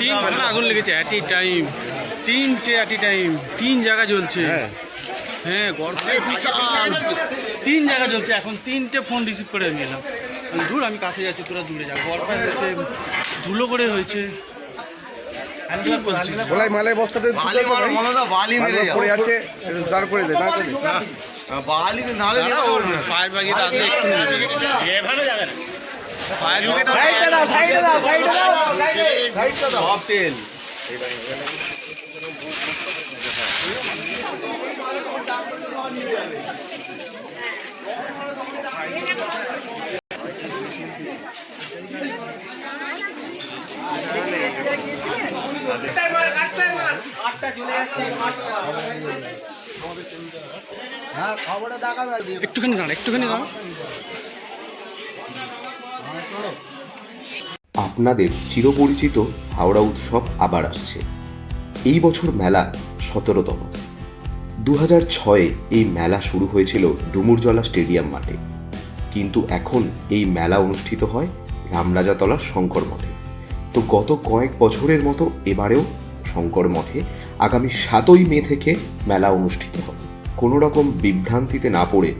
তিন ঘণ্টা আগুন লেগেছে অ্যাট এ টাইম তিনটে অ্যাট এ টাইম তিন জায়গা জ্বলছে। হ্যাঁ। বিশাল। তিন জায়গা জ্বলছে। এখন তিনটে ফোন রিসিভ করে আমি এলাম। আমি, দূর আমি কাছে যাচ্ছি তোরা দূরে যা। গল্প হয়েছে ধুলো করে হয়েছে। আমি কি বলছি? গোলাই মালের বস্তাতে বালি মারো তো বালি মেরে পড়ে আছে দাঁড় করে দে দাঁড় করে বালি নালে নিতে পারব না ফায়ার আসলে এভাবে যাবে। হ্যাঁ খবরে দেখাবে একটুখানি দাঁড়া একটুখানি দাঁড়া আপনাদের চিরপরিচিত হাওড়া উৎসব আবার আসছে। এই বছর মেলা সতেরোতম। দু হাজার ছয়ে এই মেলা শুরু হয়েছিল ডুমুরজলা স্টেডিয়াম মাঠে। কিন্তু এখন এই মেলা অনুষ্ঠিত হয় রামরাজাতলা শঙ্কর মঠে। তো গত কয়েক বছরের মতো এবারেও শঙ্কর মঠে আগামী সাতই মে থেকে মেলা অনুষ্ঠিত হবে। কোনো রকম বিভ্রান্তিতে না পড়ে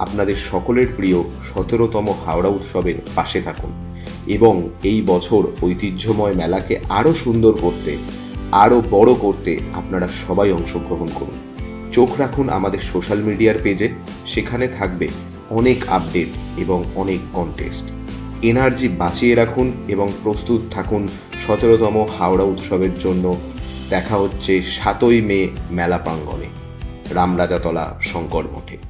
আপনাদের সকলের প্রিয় সতেরোতম হাওড়া উৎসবের পাশে থাকুন এবং এই বছর ঐতিহ্যময় মেলাকে আরও সুন্দর করতে, আরও বড় করতে আপনারা সবাই অংশগ্রহণ করুন। চোখ রাখুন আমাদের সোশ্যাল মিডিয়ার পেজে, সেখানে থাকবে অনেক আপডেট এবং অনেক কন্টেস্ট এনার্জি বাঁচিয়ে রাখুন এবং প্রস্তুত থাকুন সতেরোতম হাওড়া উৎসবের জন্য। দেখা হচ্ছে সাতই মে মেলা প্রাঙ্গণে। রামরাজাতলা শঙ্কর মঠে।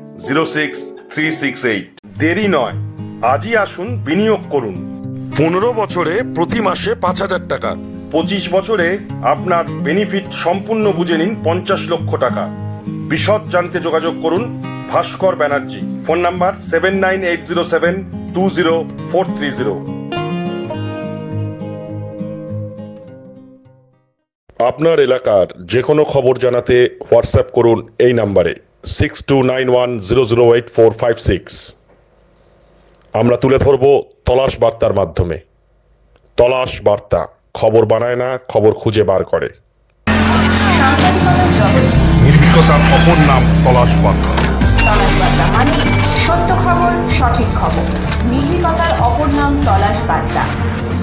zero six three six eight. দেরি নয়। আজই আসুন, বিনিয়োগ করুন। পনেরো বছরে প্রতি মাসে পাঁচ হাজার টাকা। পঁচিশ বছরে আপনার বেনিফিট সম্পূর্ণ বুঝে নিন পঞ্চাশ লক্ষ টাকা। বিশদ জানতে যোগাযোগ করুন Bhaskar Banerjee. Phone number seven nine eight zero seven two zero four three zero. আপনার এলাকার যে কোনো খবর জানাতে হোয়াটসঅ্যাপ করুন এই নাম্বারে। Six two nine one zero zero eight four five six আমরা তুলে ধরব তলাশ বার্তার মাধ্যমে। তলাশ বার্তা খবর বানায় না খবর খুঁজে বার করে। নির্ভীকতার অপর নাম তলাশ বার্তা। তলাশ বার্তা মানে সত্য খবর সঠিক খবর। নির্ভীকতার অপর নাম তলাশ বার্তা।